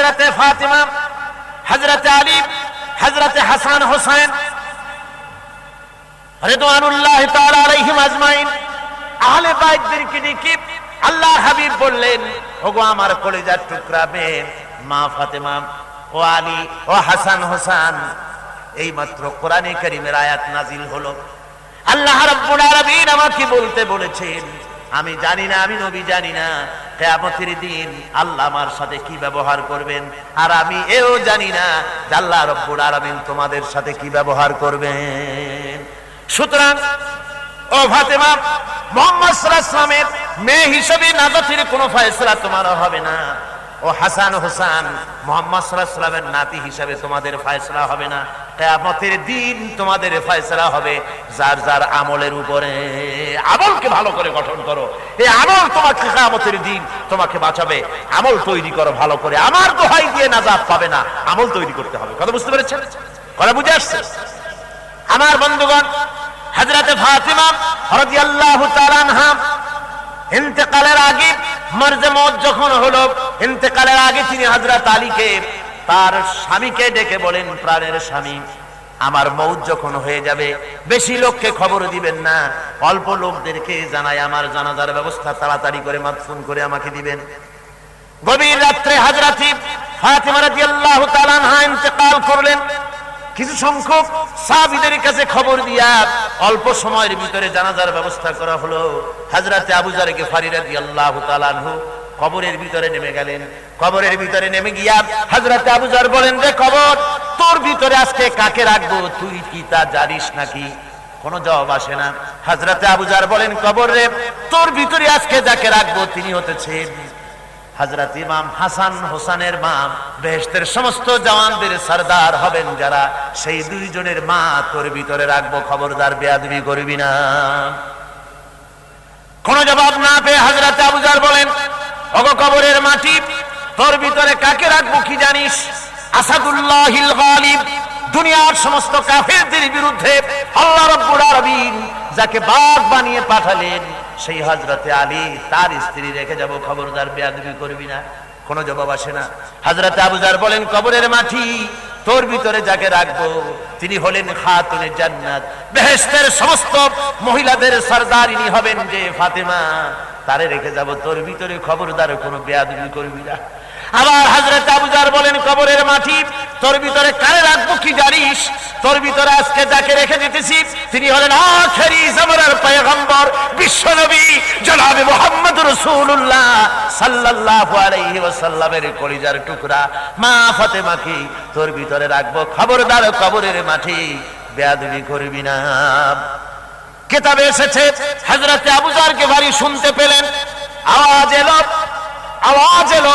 হজরতে ফাতিমা হজরতে আলী হজরতে হাসান হোসেন রেদওয়ানুল্লাহ তাআলা আলাইহিম আজমাইন। আহলে বাইতদেরকে ডেকে আল্লাহ হাবিব বললেন, ওগো আমার কলিজার টুকরা মেয়ে মা ফাতেমা, ও আলী, ও হাসান হোসেন এই মাত্র কোরআনে কারীমের আয়াত নাজিল হলো। আল্লাহ রাব্বুল আলামিন আমাকে বলতে বলেছেন আমি জানি না, আমি নবী জানি না। কেয়ামতের দিন আল্লাহ আমার সাথে কি ব্যবহার করবেন? আর আমি এও জানি না যে রব্বুর আলামিন তোমাদের সাথে কি ব্যবহার করবেন। সুতরাং, ও ফাতেমা, মোহাম্মদ ওয়াসাল্লামের মেয়ে হিসেবে নাজাতের কোনো ফয়সালা তোমার হবে না। ও হাসান হোসেন, মোহাম্মদ সাল্লামের নাতি হিসাবে তোমাদের ফয়সলা হবে না। কেয়ামতের দিন তোমাদের ফয়সলা হবে। যার যার আমলের উপরে আমলকে ভালো করে গঠন করো। এই আমল তোমাকে কেয়ামতের দিন তোমাকে বাঁচাবে। আমল তৈরি করো ভালো করে। আমার দোহাই দিয়ে নাজাত পাবে না। আমল তৈরি করতে হবে। কথা বুঝতে পেরেছেন? কথা বুঝে আসছে? আমার বন্ধুগণ হাজরাতে ফাতিমা রাদিয়াল্লাহু তাআলা আনহা ইন্তেকালের আগে মর্জে মত যখন হলো, ইন্তেকালের আগে তিনি হযরত আলীকে তার স্বামীকে ডেকে বলেন, প্রাণের স্বামী, আমার মৌত যখন হয়ে যাবে, বেশি লোককে খবর দিবেন না। অল্প লোকদেরকে জানায় আমার জানাজার ব্যবস্থা তাড়াতাড়ি করে মাতফুন করে আমাকে দিবেন। গভীর রাত্রে হাজরাতি ফাতিমা রাদিয়াল্লাহু তাআলা ইন্তেকাল করলেন। কিছু সংখ্যক সাহাবীদের কাছে খবর দিয়া অল্প সময়ের ভিতরে জানাজার ব্যবস্থা করা হলো। হাজরাতে আবু জার গিফারি রাদিয়াল্লাহু তাআলা আনহু কবরের ভিতরে নেমে গেলেন। কবরের ভিতরে নেমে গিয়া হাজরাতে আবু জার বলেন, রে কবর, তোর ভিতরে আজকে কাকে রাখব? তুই কি তা জানিস নাকি? কোনো জবাব আসে না। হাজরাতে আবু জার বলেন, কবর রে, তোর ভিতরে আজকে যাকে রাখব তিনি হতেছেন হজরত ইমাম হাসান হোসানের মা বেহেশতের সমস্ত জওয়ানদের সরদার হবেন যারা, সেই দুইজনের মা তোর ভিতরে রাখব, খবরদার বেয়াদবি করবি না। কোন জবাব না পেয়ে হজরত আবুজার বলেন অগ কবরের মাটি, তোর ভিতরে কাকে রাখব কি জানিস? আসাদুল্লাহিল গালিব, দুনিয়ার সমস্ত কাফেরদের বিরুদ্ধে আল্লাহ রাব্বুল আলামিন যাকে বাঘ বানিয়ে পাঠালেন সেই হজরতে আলী, তার স্ত্রী রেখে যাব, খবরদার বেয়াদুমি করবি না। কোনো জবাব আসে না। হজরতে আবুজার বলেন, কবরের মাঠি তোর ভিতরে যাকে রাখব? তিনি হলেন খাতুনে জান্নাত। বেহেস্তের সমস্ত মহিলাদের সর্দার ইনি হবেন যে ফাতেমা। তারে রেখে যাব, তোর ভিতরে খবরদার কোনো বেয়াদুমি করবি না। আবার হজরত আবুজার বলেন কবরের মাটি, তোর ভিতরে কারে রাখব কি জানিস? তোর ভিতরে আজকে যাকে রেখে দিতেছি, তিনি হলেন আখেরি জামানার পয়গম্বর বিশ্বনবী জনাবে মোহাম্মদ রাসূলুল্লাহ সাল্লাল্লাহু আলাইহি ওয়াসাল্লামের কলিজার টুকরা। মা ফাতেমাকে তোর ভিতরে রাখব খবরদার কবরের মাটি? বেয়াদবি করবি না। কেতাবে এসেছে, হযরত আবুজারকে বাড়ি শুনতে পেলেন। আওয়াজ এলো আওয়াজ এলো।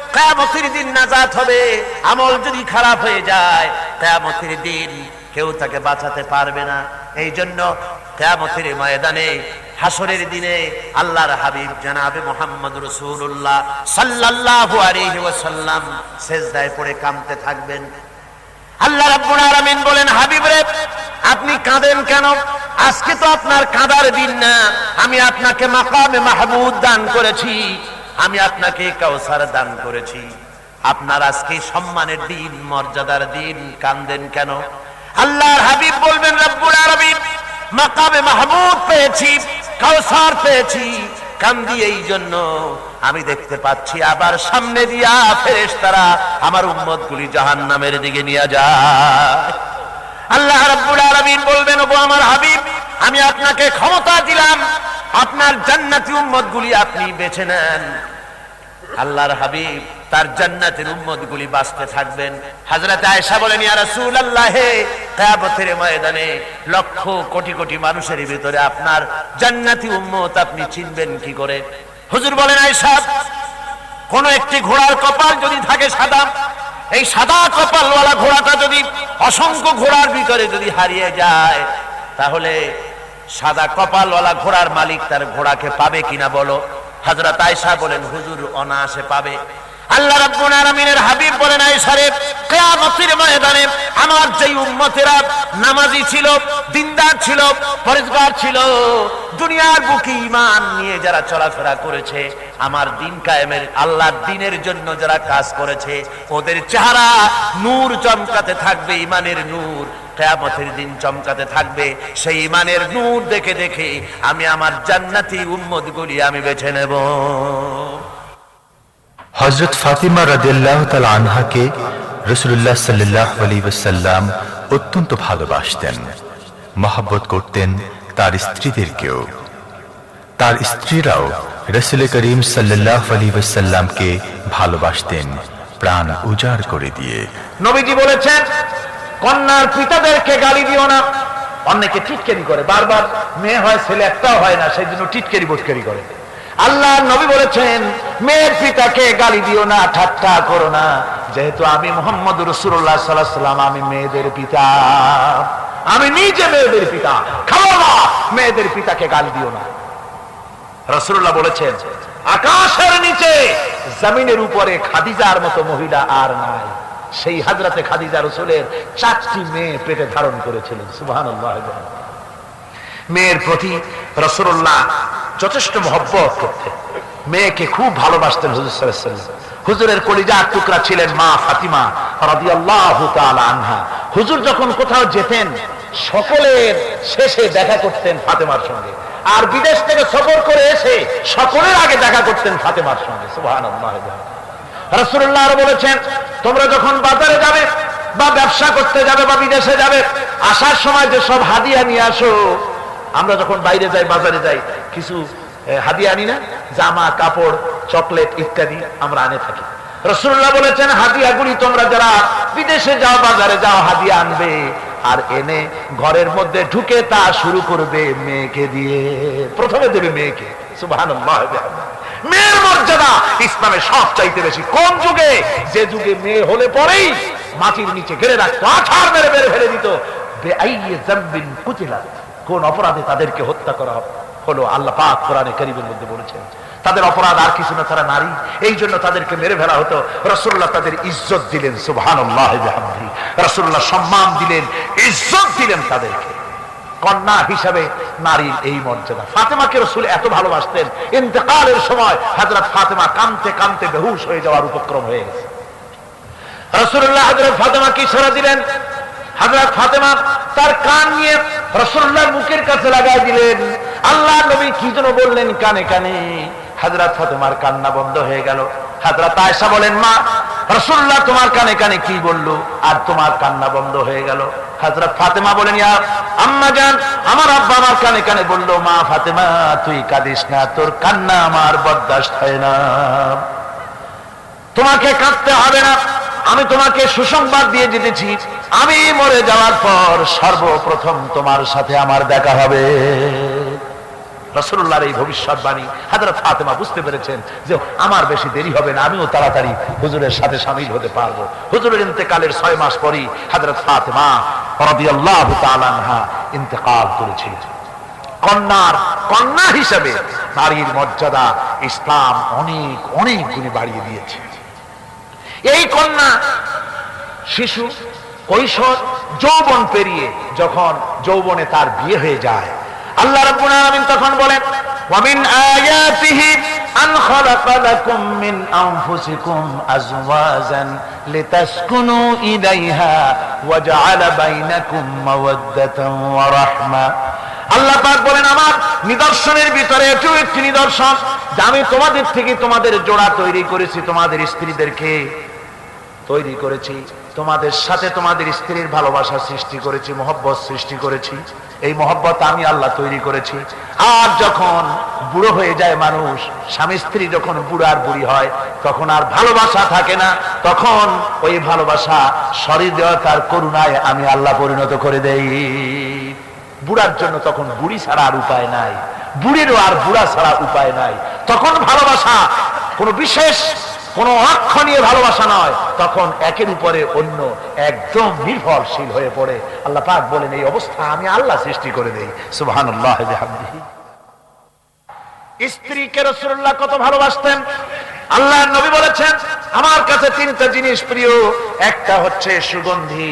কেয়ামতের দিন নাজাত হবে, আমল যদি খারাপ হয়ে যায়, কেয়ামতের দিন কেউ তাকে বাঁচাতে পারবে না। এই জন্য কেয়ামতের ময়দানে হাসরের দিনে আল্লাহর হাবিব জানাবে মোহাম্মদ রসুল্লাহ সাল্লাল্লাহু আলাইহি ওয়াসাল্লাম সেজদায় পড়ে কামতে থাকবেন। আল্লাহ রাব্বুল আলামিন বলেন, হাবিব রে, আপনি কাঁদেন কেন? আজকে তো আপনার কাঁদার দিন না, আমি আপনাকে মাকামে মাহমুদ দান করেছি। আমি আপনাকে কাউসার দান করেছি। আপনার আজকে সম্মানের দিন, মর্যাদার দিন, কান্দেন কেন? আল্লাহর হাবিব বলবেন, রব্বুল মাকামে মাহমুদ পেয়েছি, কাউসার পেয়েছি, কান্দি এই জন্য। আমি দেখতে পাচ্ছি, আবার সামনে দিয়া ফেরেশতারা আমার উম্মত গুলি জাহান নামের দিকে নিয়ে যায়। আল্লাহ রাব্বুল আলামিন বলবেন আমার হাবিব, আমি আপনাকে ক্ষমতা দিলাম আপনার জান্নাতি উম্মত গুলি আপনি বেছে নেন। আল্লাহর হাবিব তার জান্নাতের উম্মত গুলি বাঁচতে থাকবেন। হাজরাতে আয়েশা বলেন, ইয়া রাসূলুল্লাহ, কিয়ামতের ময়দানে লক্ষ কোটি কোটি মানুষের ভিতরে আপনার জান্নাতি উম্মত আপনি চিনবেন কি করে? হুজুর বলেন, আয়েশা, কোন একটি ঘোড়ার কপাল যদি থাকে সাদা, এই সাদা কপালওয়ালা ঘোড়াটা যদি অসংখ্য ঘোড়ার ভিতরে যদি হারিয়ে যায়, তাহলে সাদা কপালওয়ালা ঘোড়ার মালিক তার ঘোড়াকে পাবে কিনা বলো? হযরত আয়েশা বলেন, হুজুর অনায়াসে পাবে। আল্লাহ রাব্বুল আলামিনের হাবিব বলেন আয়েশা রে কিয়ামতের ময়দানে আমার যেই উম্মতেরা নামাজি ছিল, দিনদার ছিল ছিল, দুনিয়ার বুকে ঈমান নিয়ে যারা চলাফেরা করেছে, আমার দিন কায়েমের, আল্লাহর দিনের জন্য যারা কাজ করেছে, ওদের চেহারা নূর চমকাতে থাকবে, ঈমানের নূর। কেয়ামতের দিন চমকাতে থাকবে। সেই ইমানের নূর দেখে দেখে আমি আমার জান্নাতি উম্মত গুলি আমি বেছে নেব। হজরত ফাতিমা রাদিয়াল্লাহ তাল আনহাকে রসুল্লাহ সাল্লাহ আলী ওসাল্লাম অত্যন্ত ভালোবাসতেন মহাব্বত করতেন তার স্ত্রীদেরকেও। তার স্ত্রীরাও রসুল করিম সাল্লাহ আলী ওসাল্লামকে ভালোবাসতেন প্রাণ উজাড় করে দিয়ে। নবীজি বলেছেন কন্যার পিতাদেরকে গালি দিও না। অনেকে টিটকারি করে। বারবার মেয়ে হয়, ছেলে একটাও হয় না সেই জন্য টিটকারি বোটকারি করে। আল্লাহ নবী বলেছেন, মেয়ের পিতাকে গালি দিও না, ঠাট্টা করো না। যেহেতু আমি মোহাম্মদ রসুল্লাহ সাল্লাহ সাল্লাম আমি মেয়েদের পিতা। আমি নিজে মেয়েদের পিতা। খাব না, মেয়েদের পিতাকে গালি দিও না। রসুল্লাহ বলেছেন, আকাশের নিচে, জমিনের উপরে খাদিজার মতো মহিলা আর নাই। সেই হাজরাতে খাদিজা রসুলের চারটি মেয়ে পেটে ধারণ করেছিলেন। সুবাহান মেয়ের প্রতি রসুল্লাহ যথেষ্ট মহব্বত করতেন। মেয়েকে খুব ভালোবাসতেন হুজুর হুজুরের কলিজার টুকরা ছিলেন মা ফাতিমা রাদিয়াল্লাহু তাআলা আনহা। হুজুর যখন কোথাও যেতেন, সকলের শেষে দেখা করতেন ফাতেমার সঙ্গে। আর বিদেশ থেকে সফর করে এসে সকলের আগে দেখা করতেন ফাতেমার সঙ্গে। সুবহানাল্লাহ। রাসূলুল্লাহ আরও বলেছেন, তোমরা যখন বাজারে যাবে বা ব্যবসা করতে যাবে বা বিদেশে যাবে, আসার সময় যে সব হাদিয়া নিয়ে আসো, আমরা যখন বাইরে যাই, বাজারে যাই, কিছু হাদিয়া আনি না, জামা, কাপড়, চকলেট ইত্যাদি আমরা আনে থাকি। রসুল্লাহ বলেছেন, হাদিয়াগুলি তোমরা যারা বিদেশে যাও, বাজারে যাও, হাদিয়া আনবে আর এনে ঘরের মধ্যে ঢুকে তা শুরু করবে মেয়েকে দিয়ে। প্রথমে দেবে মেয়েকে। সুবহানাল্লাহ মেয়ের মর্যাদা ইসলামে সব চাইতে বেশি। কোন যুগে? যে যুগে মেয়ে হলে পরেই মাটির নিচে ঘেরে রাখতো, আছাড় মেরে মেরে ফেলে দিত। কোন অপরাধে তাদেরকে হত্যা করা হলো? আল্লাহ পাক কোরআনে কারীমের মধ্যে বলেছেন, তাদের অপরাধ আর কিছু না, তারা নারী। এই জন্য তাদেরকে মেরে ফেলা হতো। রসুল্লাহ তাদের ইজ্জত দিলেন বিহামদিহি রসুল্লাহ সম্মান দিলেন, ইজ্জত দিলেন তাদেরকে। কন্যা হিসাবে নারীর এই মর্যাদা। ফাতেমাকে রসুল এত ভালোবাসতেন, ইন্তেকালের সময় হাজরত ফাতেমা কানতে কানতে বেহুশ হয়ে যাওয়ার উপক্রম হয়ে গেছে। রসুল্লাহ হাজরত ফাতেমাকে ইশারা দিলেন? হাজরত ফাতেমা তার কান নিয়ে রসুল্লাহ মুখের কাছে লাগাই দিলেন। আল্লাহ নবী কি যেন বললেন কানে কানে হাজরত ফাতেমার কান্না বন্ধ হয়ে গেল। হাজরত আয়েশা বলেন, মা রসুল্লাহ তোমার কানে কানে কি বলল? আর তোমার কান্না বন্ধ হয়ে গেল। হাজরত ফাতেমা বলেন আম্মা জান, আমার আব্বা আমার কানে কানে বলল, মা ফাতেমা, তুই কাঁদিস না, তোর কান্না আমার বরদাস্ত হয় না। তোমাকে কাঁদতে হবে না। আমি তোমাকে সুসংবাদ দিয়ে যেতেছি আমি মরে যাওয়ার পর সর্বপ্রথম তোমার সাথে আমার দেখা হবে। রসুল্লাহর এই ভবিষ্যৎবাণী হাজরত ফাতেমা বুঝতে পেরেছেন যে আমার বেশি দেরি হবে না, আমিও তাড়াতাড়ি হুজুরের সাথে সামিল হতে পারব। হুজুরের ইন্তেকালের ছয় মাস পরই হাজরত ফাতেমা রাদিয়াল্লাহু তাআলা ইন্তেকাল করেছিলেন কন্যার কন্যা হিসেবে নারীর মর্যাদা ইসলাম অনেক অনেক গুণে বাড়িয়ে দিয়েছে। এই কন্যা শিশু কৈশোর যৌবন পেরিয়ে যখন যৌবনে তার বিয়ে হয়ে যায় আল্লাহ রাব্বুল আলামিন তখন বলেন, ওয়ামিন আয়াতিহি আন খালাকা লাকুম মিন আনফুসিকুম লিতাসকুনু ইলাইহা ওয়া জাআলা বাইনাকুম মাওয়াদ্দাতান ওয়া রাহমা। আল্লাহ পাক বলেন, আমার নিদর্শনের ভিতরে এটিও একটি নিদর্শন যে আমি তোমাদের থেকে তোমাদের জোড়া তৈরি করেছি, তোমাদের স্ত্রীদেরকে তৈরি করেছি, তোমাদের সাথে তোমাদের স্ত্রীর ভালোবাসা সৃষ্টি করেছি, মহব্বত সৃষ্টি করেছি। এই মহব্বত আমি আল্লাহ তৈরি করেছি। আর যখন বুড়ো হয়ে যায় মানুষ, স্বামী স্ত্রী যখন বুড়ো আর বুড়ি হয়, তখন আর ভালোবাসা থাকে না। তখন ওই ভালোবাসা সহৃদয়তার করুণায় আমি আল্লাহ পরিণত করে দেই। বুড়ার জন্য তখন বুড়ি ছাড়া আর উপায় নাই। বুড়িরও আর বুড়া ছাড়া উপায় নাই। তখন ভালোবাসা কোনো বিশেষ কোন অক্ষ নিয়ে ভালোবাসা নয়, তখন একের উপরে অন্য একদম নির্ভরশীল হয়ে পড়ে। আল্লাহ পাক বলেন, এই অবস্থা আমি আল্লাহ সৃষ্টি করে দেই। সুবাহান স্ত্রীকে রসুল্লাহ কত ভালোবাসতেন। আল্লাহ নবী বলেছেন, আমার কাছে তিনটা জিনিস প্রিয়। একটা হচ্ছে সুগন্ধি,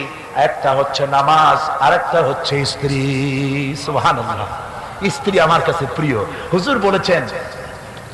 একটা হচ্ছে নামাজ আর একটা হচ্ছে স্ত্রী। সুহান স্ত্রী আমার কাছে প্রিয়। হুজুর বলেছেন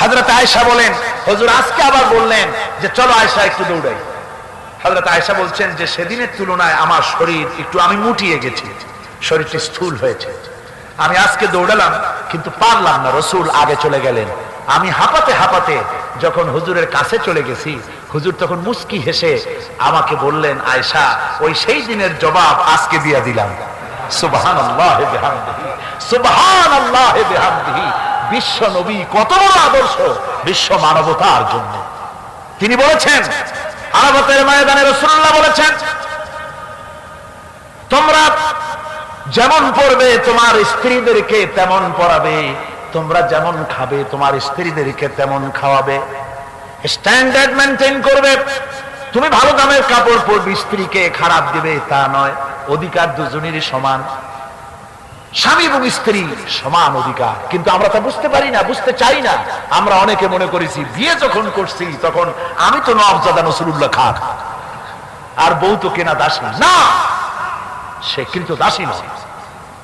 হজরত আয়সা বলেন, হুজুর, আজকে আবার বললেন যে চলো আয়সা একটু দৌড়াই। হজরত আয়সা বলছেন যে সেদিনের তুলনায় আমার শরীর একটু আমি মুটিয়ে গেছি, শরীরটি স্থূল হয়েছে। আমি আজকে দৌড়ালাম, কিন্তু পারলাম না, রসুল আগে চলে গেলেন। আমি হাঁপাতে হাঁপাতে যখন হুজুরের কাছে চলে গেছি, হুজুর তখন মুস্কি হেসে আমাকে বললেন আয়সা ওই সেই দিনের জবাব আজকে দিয়া দিলাম। সুবহান আল্লাহ বিশ্ব নবী কত বড় আদর্শ বিশ্ব মানবতার জন্য। তিনি বলেছেন আরবতের ময়দানে রসুল্লাহ বলেছেন, তোমরা যেমন পড়বে তোমার স্ত্রীদেরকে তেমন পড়াবে, তোমরা যেমন খাবে তোমার স্ত্রীদেরকে তেমন খাওয়াবে। স্ট্যান্ডার্ড মেনটেন করবে। তুমি ভালো দামের কাপড় পরবে, স্ত্রীকে খারাপ দিবে, তা নয়। অধিকার দুজনেরই সমান। স্বামী এবং স্ত্রী সমান অধিকার। কিন্তু আমরা তা বুঝতে পারি না, বুঝতে চাই না। আমরা অনেকে মনে করেছি, বিয়ে যখন করছি, তখন আমি তো নবজাদা নসরুল্লাহ খান। আর বউ তো কেনা দাসী। না! সে কিন্তু দাসী নয়।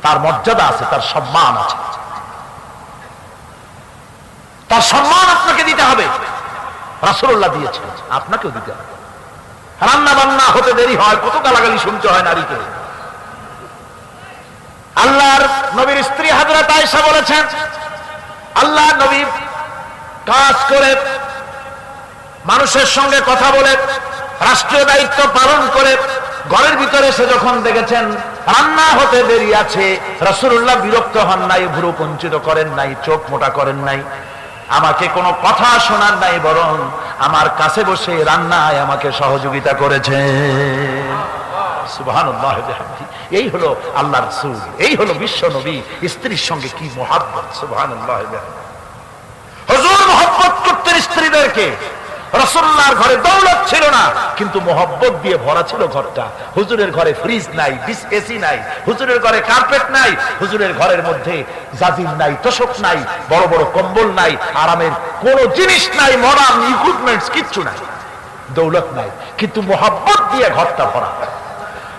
তার মর্যাদা আছে, তার সম্মান আছে। তার সম্মান আপনাকে দিতে হবে। রাসুল্লাহ দিয়েছে আপনাকেও দিতে হবে। রান্না বান্না হতে দেরি হয়, কত গালাগালি শুনতে হয় নারীকে। আল্লাহর নবীর স্ত্রী হাজরত আয়েশা বলেছেন, আল্লাহ নবী কাজ করে মানুষের সঙ্গে কথা বলে, রাষ্ট্রীয় দায়িত্ব পালন করে, ঘরের ভিতরে সে যখন দেখেছেন রান্না হতে দেরি আছে রসুল্লাহ বিরক্ত হন নাই, ভুরু কুঞ্চিত করেন নাই, চোখ মোটা করেন নাই, আমাকে কোনো কথা শোনার নাই, বরং আমার কাছে বসে রান্নায় আমাকে সহযোগিতা করেছেন এই হলো আল্লাহর রাসূল, এই হলো বিশ্ব নবী। স্ত্রীর সঙ্গে কি। হুজুর করতেন স্ত্রীদেরকে। ঘরে দৌলত ছিল না, কিন্তু মোহব্বত দিয়ে ভরা ছিল ঘরটা। হুজুরের ঘরে ফ্রিজ নাই এসি নাই, হুজুরের ঘরে কার্পেট নাই, হুজুরের ঘরের মধ্যে নাই, তোষক নাই, বড় বড় কম্বল নাই, আরামের কোন জিনিস নাই মডার্ন ইকুইপমেন্টস কিচ্ছু নাই। দৌলত নাই, কিন্তু মোহাব্বত দিয়ে ঘরটা ভরা।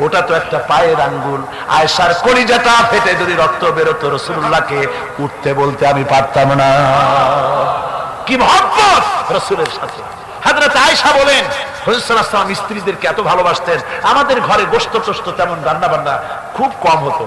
ওটা তো একটা পায়ের আঙ্গুল। আয়সার কলিজাটা ফেটে যদি রক্ত বেরোতো রসুল্লাহকে উঠতে বলতে আমি পারতাম না। কি মহব্বত রসুলের সাথে। হাজরত আয়সা বলেন হজরতাম স্ত্রীদেরকে এত ভালোবাসতেন। আমাদের ঘরে গোস্ত টোস্ত তেমন রান্না বান্না খুব কম হতো।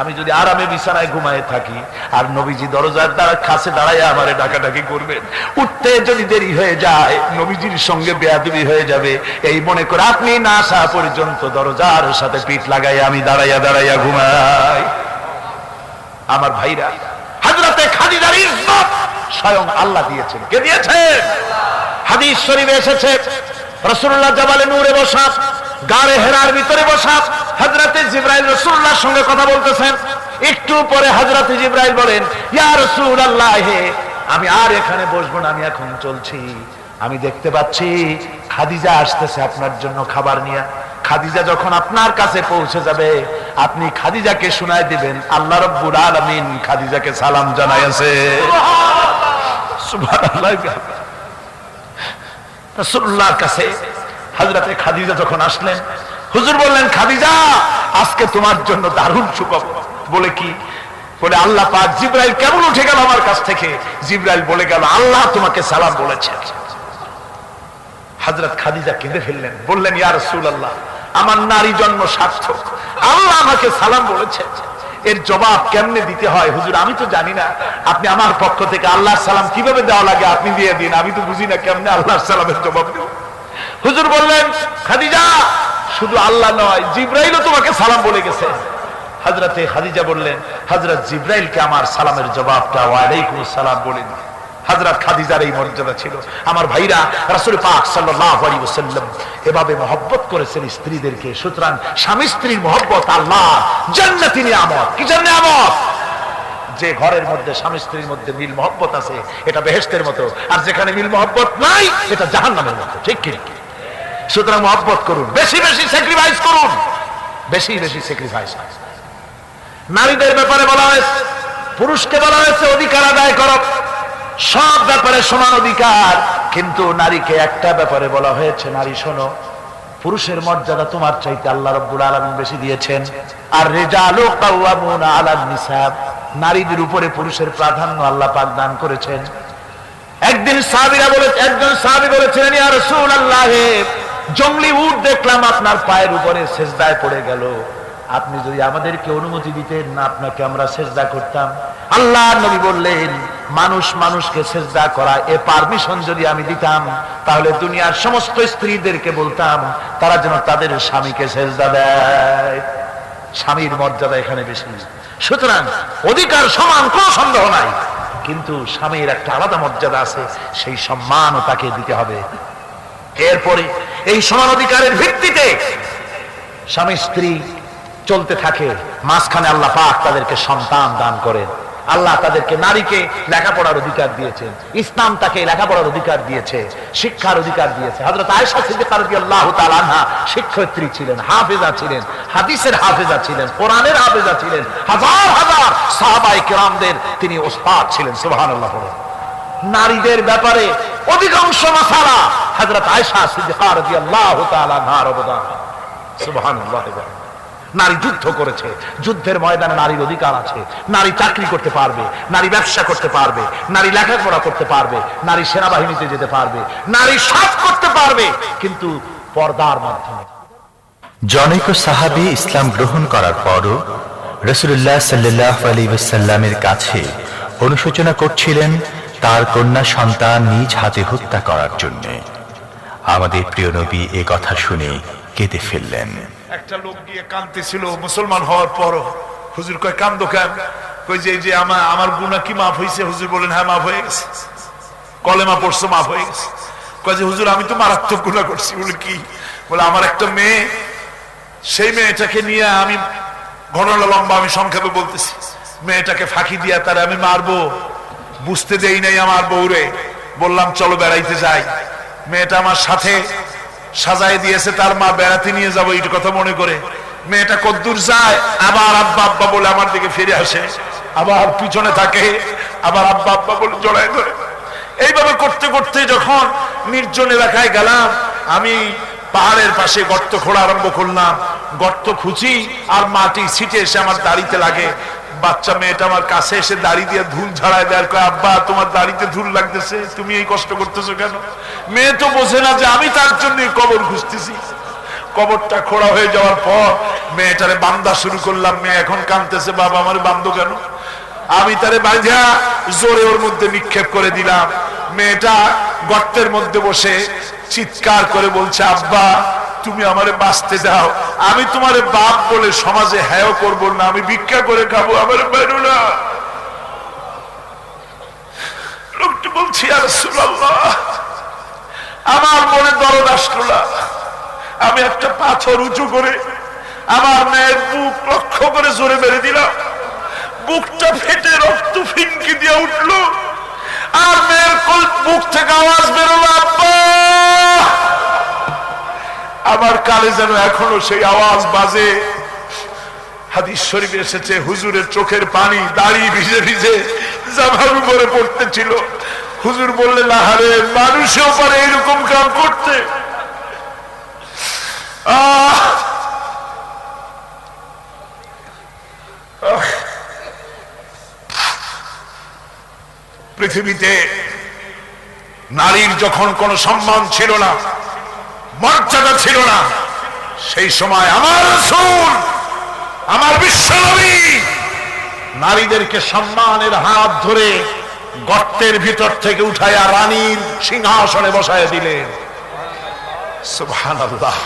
আমি যদি আরামে বিছানায় ঘুমায় থাকি, আর নবীজি দরজার দ্বারা কাছে দাঁড়ায় আমারে ডাকাডাকি করবেন, উঠতে যদি দেরি হয়ে যায়, নবীজির সঙ্গে বেয়াদবি হয়ে যাবে। এই মনে করে আপনি না আসা পর্যন্ত দরজার সাথে পিঠ লাগাই আমি দাঁড়াইয়া দাঁড়াইয়া ঘুমাই। আমার ভাইরা, হাজরাতে খাদিজার ইজ্জত স্বয়ং আল্লাহ দিয়েছেন। কে দিয়েছেন? হাদিস শরীফে এসেছে রসুল্লাহ জাবালে নূরে বসা গাড়ে হেরার ভিতরে বসা হজরতে জিব্রাইল রসুল্লাহর সঙ্গে কথা বলতেছেন। একটু পরে হজরতে জিব্রাইল বলেন, ইয়া রসুল আল্লাহ আমি আর এখানে বসবো না, আমি এখন চলছি। আমি দেখতে পাচ্ছি খাদিজা আসতেছে আপনার জন্য খাবার নিয়ে। খাদিজা যখন আপনার কাছে পৌঁছে যাবে, আপনি খাদিজাকে শোনায় দিবেন, আল্লাহ রব্বুল আলামিন খাদিজাকে সালাম জানাইছে রাসূলুল্লাহর কাছে হযরতে খাদিজা যখন আসলেন, হুজুর বললেন, খাদিজা, আজকে তোমার জন্য দারুণ সুখবর বলে কি? বলে, আল্লাহ পাক জিব্রাইল কেমন উঠে গেল আমার কাছ থেকে? জিব্রাইল বলে গেল, আল্লাহ তোমাকে সালাম বলেছে হযরত খাদিজা কেঁদে ফেললেন, বললেন, ইয়া রাসূলুল্লাহ, আমার নারী জন্ম সার্থক। আল্লাহ আমাকে সালাম বলেছে এর জবাব কেমনে দিতে হয় হুজুর আমি তো জানি না। আপনি আমার পক্ষ থেকে আল্লাহর সালাম কীভাবে দেওয়া লাগে আপনি দিয়ে দিন, আমি তো বুঝি না কেমনে আল্লাহর সালামের জবাব দেব। হুজুর বললেন, খাদিজা, শুধু আল্লাহ নয়, জিব্রাইলও তোমাকে সালাম বলে গেছে। হাজরাতে খাদিজা বললেন হাজরত জিব্রাইলকে আমার সালামের জবাবটা ওয়ালাইকুম সালাম বলেন হাজরত খাদিজার এই মর্যাদা ছিল। আমার ভাইরা, রাসূল পাক ওয়াসাল্লাম এভাবে মহব্বত করেছেন স্ত্রীদেরকে। সুতরাং স্বামী স্ত্রীর মহব্বত আল্লাহ জান্নাতি নিয়ামত। কি জন্য নিয়ামত? যে ঘরের মধ্যে স্বামী স্ত্রীর মধ্যে মিল মহব্বত আছে, এটা বেহেশতের মতো। আর যেখানে মিল মহব্বত নাই, এটা জাহান্নামের মতো। ঠিক কি সুতরাং মহব্বত করুন। বেশি বেশি স্যাক্রিফাইস করুন। বেশি বেশি স্যাক্রিফাইস নারীদের ব্যাপারে বলা হয়েছে, পুরুষকে বলা হয়েছে, অধিকার আদায় করো। সব ব্যাপারে সমান অধিকার, কিন্তু নারীকে একটা ব্যাপারে বলা হয়েছে, নারী শোনো, পুরুষের মর্যাদা তোমার চাইতে আল্লাহ রব্বুল আলমিন বেশি দিয়েছেন। আর রেজালু কাওয়ামুনা আলান নিসাব, নারীদের উপরে পুরুষের প্রাধান্য আল্লাহ পাক দান করেছেন। একদিন সাহাবীরা বলে একজন সাহাবী বলেছিলেন জঙ্গলি উট দেখলাম আপনার পায়ের উপরে সেজদায় পড়ে গেল। আপনি যদি আমাদেরকে অনুমতি দিতেন, না আপনাকে আমরা সেজদা করতাম। আল্লাহ নবী বললেন, মানুষ মানুষকে সেজদা করা, এ পারমিশন যদি আমি দিতাম, তাহলে দুনিয়ার সমস্ত স্ত্রীদেরকে বলতাম, তারা যেন তাদের স্বামীকে সেজদা দেয়। স্বামীর মর্যাদা এখানে বেশি সুতরাং অধিকার সমান, কোনো সন্দেহ নাই। কিন্তু স্বামীর একটা আলাদা মর্যাদা আছে, সেই সম্মানও তাকে দিতে হবে। এরপরে এই সমান অধিকারের ভিত্তিতে স্বামী স্ত্রী চলতে থাকে, মাঝখানে আল্লাহ পাক তাদেরকে সন্তান দান করেন আল্লাহ তাদেরকে নারীকে লেখাপড়ার অধিকার দিয়েছেন, ইসলাম তাকে লেখাপড়ার অধিকার দিয়েছে, শিক্ষার অধিকার দিয়েছে হযরত আয়েশা সিদ্দিকা রাদিয়াল্লাহু তাআলা আনহা শিক্ষয়িত্রী ছিলেন, হাফেজা ছিলেন, হাদিসের হাফেজা ছিলেন, কোরআনের হাফেজা ছিলেন, হাজার হাজার সাহাবাই কেরামদের তিনি ওস্তাদ ছিলেন, সুবহানাল্লাহ বলেন। নারীদের ব্যাপারে অধিকাংশ মাসালা হযরত আয়েশা সিদ্দিকা রাদিয়াল্লাহু তাআলা আনহার অবদান সুবহানাল্লাহ বলেন। নারী যুদ্ধ করেছে, যুদ্ধের ময়দানে নারীর অধিকার আছে, নারী চাকরি করতে পারবে, নারী ব্যবসা করতে পারবে, নারী লেখাপড়া করতে পারবে, নারী সেনাবাহিনীতে যেতে পারবে, নারী সব করতে পারবে, কিন্তু পর্দার মাধ্যমে জনৈক সাহাবী ইসলাম গ্রহণ করার পরও রসুল্লাহ সাল্লাহ আলী ওয়াসাল্লামের কাছে অনুশোচনা করছিলেন তার কন্যা সন্তান নিজ হাতে হত্যা করার জন্য। আমাদের প্রিয় নবী এ কথা শুনে কেঁদে ফেললেন। একটা লোক গিয়ে কাঁদতেছিল, মুসলমান হওয়ার পর হুজুর কয়, কান্দো কেন? কই যে যে আমার আমার কি মাফ হুজুর বলেন হ্যাঁ মাফ হয়ে গেছে। কলেমা পড়ছো, মাফ হয়ে গেছে। কয় যে, হুজুর, আমি তো মারাত্মক করছি। বলে, কি? বলে, আমার একটা মেয়ে, সেই মেয়েটাকে নিয়ে আমি ঘটনা লম্বা আমি সংক্ষেপে বলতেছি। মেয়েটাকে ফাঁকি দিয়া তারা আমি মারবো। বুঝতে দেই নাই আমার বউরে। বললাম, চলো বেড়াইতে যাই। মেয়েটা আমার সাথে সাজায় দিয়েছে, তার মা বেড়াতে নিয়ে যাব এই কথা মনে করে। মেয়েটা কদ্দূর যায়, আবার আব্বা আব্বা বলে আমার দিকে ফিরে আসে। আবার পিছনে থাকে, আবার আব্বা আব্বা বলে জড়ায় ধরে। এইভাবে করতে করতে যখন নির্জন এলাকায় গেলাম, আমি পাহাড়ের পাশে গর্ত খোঁড়া আরম্ভ করলাম। গর্ত খুঁজি, আর মাটি ছিটে এসে আমার দাড়িতে লাগে। বাচ্চা মেয়েটা আমার কাছে এসে দাড়ি দিয়ে ধুল ঝাড়ায় দেয় কয়, আব্বা তোমার দাড়িতে ধুল লাগতেছে তুমি এই কষ্ট করতেছো কেন? মেয়ে তো বোঝে না যে আমি তার জন্য কবর খুঁজতেছি। কবরটা খোড়া হয়ে যাওয়ার পর মেয়েটারে বান্দা শুরু করলাম। মেয়ে এখন কানতেছে বাবা আমার বান্ধ কেন? আমি তারে বাঁধা জোরে ওর মধ্যে নিক্ষেপ করে দিলাম। মেয়েটা গর্তের মধ্যে বসে চিৎকার করে বলছে আব্বা তুমি আমারে বাঁচতে দাও। আমি তোমারে বাপ বলে সমাজে হ্যাঁ করব না, আমি ভিক্ষা করে খাব আমার বেরো না লোকটি বলছি আর আমার মনে দরদ আসলো না। আমি একটা পাথর উঁচু করে আমার মেয়ের বুক লক্ষ্য করে জোরে মেরে দিলাম। বুকটা ফেটে রক্ত ফিনকি দিয়ে উঠল। আর মেয়ের বুক থেকে আওয়াজ বেরোলো, আব্বা! আমার কালে যেন এখনও সেই আওয়াজ বাজে। হাদিস শরীফে এসেছে, হুজুরের চোখের পানি দাড়ি ভিজে ভিজে জামার উপরে পড়তেছিল। হুজুর বললেন, আহারে, মানুষেও পারে এরকম কাম করতে। পৃথিবীতে নারীর যখন কোনো সম্মান ছিল না মর্যাদা ছিল না। সেই সময় আমার রসুল, আমার বিশ্বনবী নারীদেরকে সম্মানের হাত ধরে গর্তের ভিতর থেকে উঠাইয়া রানীর সিংহাসনে বসায় দিলেন। সুবহান আল্লাহ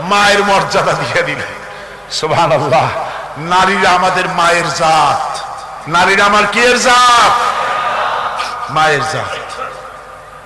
মায়ের মর্যাদা দিয়ে দিলেন। সুবহান আল্লাহ নারীরা আমাদের মায়ের জাত। নারীরা আমার কি জাত? মায়ের জাত।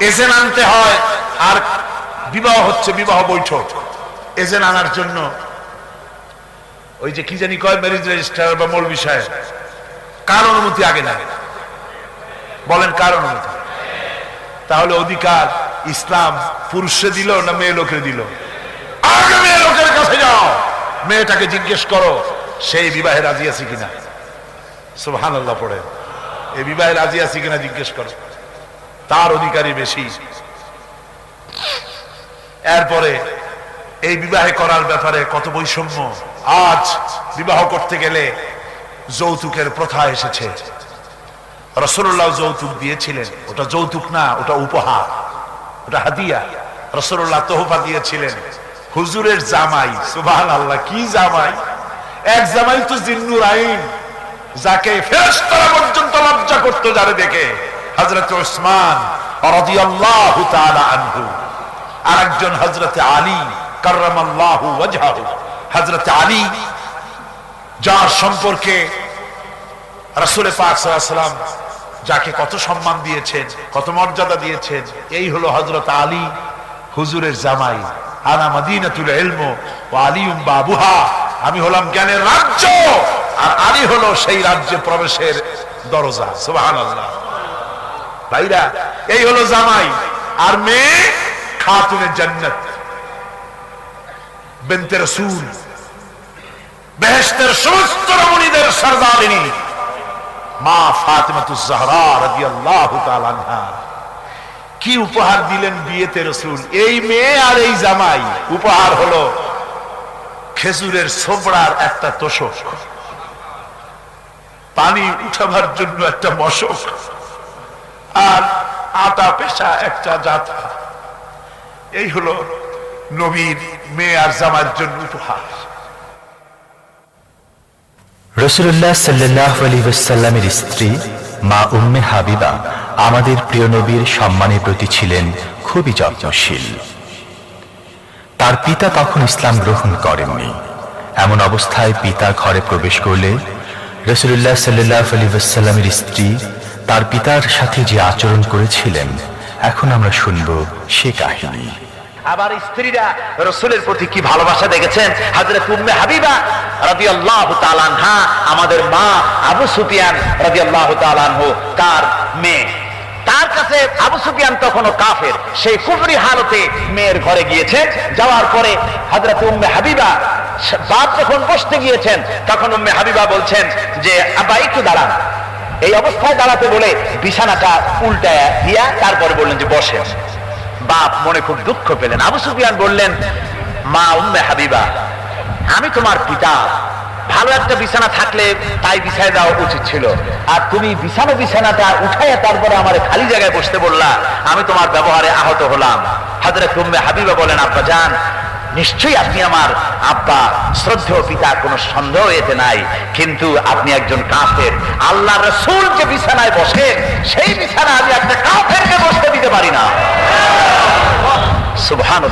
এজেন আনতে হয়। আর বিবাহ হচ্ছে বিবাহ বৈঠক। এজেন আনার জন্য ওই যে কি জানি কয় ম্যারেজ রেজিস্ট্রার বা মূল বিষয় কার অনুমতি আগে না বলেন কার অনুমতি? তাহলে অধিকার ইসলাম পুরুষে দিল না মেয়ে লোকে দিল? মেয়ে লোকের কাছে যাও। মেয়েটাকে জিজ্ঞেস করো, সেই বিবাহে রাজি আছে কিনা? সুবহান আল্লাহ পড়ে। এই বিবাহে রাজি আছে কিনা জিজ্ঞেস করো। তার অধিকারী বেশি। এরপরে এই বিবাহে করার ব্যাপারে কত বৈষম্য, আজ বিবাহ করতে গেলে যৌতুকের প্রথা এসেছে। রসুল্লাহ যৌতুক দিয়েছিলেন, ওটা যৌতুক না, ওটা উপহার, ওটা হাদিয়া। রসুল্লাহ তোহফা দিয়েছিলেন, হুজুরের জামাই সুবাহ আল্লাহ কি জামাই? এক জামাই তো জিন্নুর আইন, যাকে ফেরেশতারা পর্যন্ত লজ্জা করতো যারে দেখে। হযরত ওসমান আরেকজন হযরত আলী, কাররামাল্লাহু ওয়াজহাহু। হযরত আলী, যার সম্পর্কে রাসূল পাক যাকে কত সম্মান দিয়েছেন, কত মর্যাদা দিয়েছেন, এই হলো হযরত আলী, হুজুরের জামাই। আনা মাদিনাতুল ইলম ওয়া আলিউম বাবুহা। আমি হলাম জ্ঞানের রাজ্য। আর আলী হলো সেই রাজ্যে প্রবেশের দরজা। সুবহানাল্লাহ। ভাইরা, এই হলো জামাই আর মেয়ে খাতুনের জান্নাত। বেনতে রাসূল, বেহেশতের সমস্ত রমণীদের সরদারিনী, মা কি উপহার দিলেন বিয়েতে রসুল? এই মেয়ে আর এই জামাই। উপহার হলো খেজুরের সোবড়ার একটা তোষক। পানি উঠাবার জন্য একটা মশক। আর আটা পেশা একটা জাতা। এই হলো নবীর মেয়ে আর জামার জন্য উপহার। রসুল্লাহ সাল্লাহ আলী ওয়াসাল্লামের স্ত্রী, মা উম্মে হাবিবা, আমাদের প্রিয় নবীর সম্মানের প্রতি ছিলেন খুবই যত্নশীল। তার পিতা তখন ইসলাম গ্রহণ করেননি। এমন অবস্থায় পিতা ঘরে প্রবেশ করলে রসুল্লাহ সাল্লাহ আলী ওয়াসাল্লামের স্ত্রী তার পিতার সাথে যে আচরণ করেছিলেন, এখন আমরা শুনব সে কাহিনী। আবার স্ত্রীরা রসুলের প্রতি কি ভালোবাসা দেখেছেন? হাজরত উম্মে হাবিবা রাদিয়াল্লাহু তাআলা আনহা, আমাদের মা আবু সুফিয়ান রাদিয়াল্লাহু তাআলা আনহু, তার মেয়ে। তার কাছে আবু সুফিয়ান তখনও কাফের। সেই কুফরি হালতে মেয়ের ঘরে গিয়েছেন যাওয়ার পরে হযরত উম্মে হাবিবা বাপ যখন বসতে গিয়েছেন, তখন উম্মে হাবিবা বলছেন যে, আব্বা, একটু দাঁড়ান। এই অবস্থায় দাঁড়াতে বলে বিছানাটা উল্টায় দিয়া তারপরে বললেন যে বসেন বাপ মনে খুব দুঃখ পেলেন। আবু সুফিয়ান বললেন, মা উম্মে হাবিবা, আমি তোমার পিতা। ভালো একটা বিছানা থাকলে তাই বিছায় দেওয়া উচিত ছিল। আর তুমি বিছানো বিছানাটা উঠাইয়া তারপরে আমার খালি জায়গায় বসতে বললা, আমি তোমার ব্যবহারে আহত হলাম। হাজরে উম্মে হাবিবা বলেন, আব্বা যান নিশ্চয়ই আপনি আমার আব্বা, শ্রদ্ধেয় পিতা, কোনো সন্দেহ এতে নাই। কিন্তু আপনি একজন কাফের। আল্লাহ রসুল যে বিছানায় বসে সেই বিছানা আমি একটা কাফেরকে বসতে দিতে পারি না। সুবহান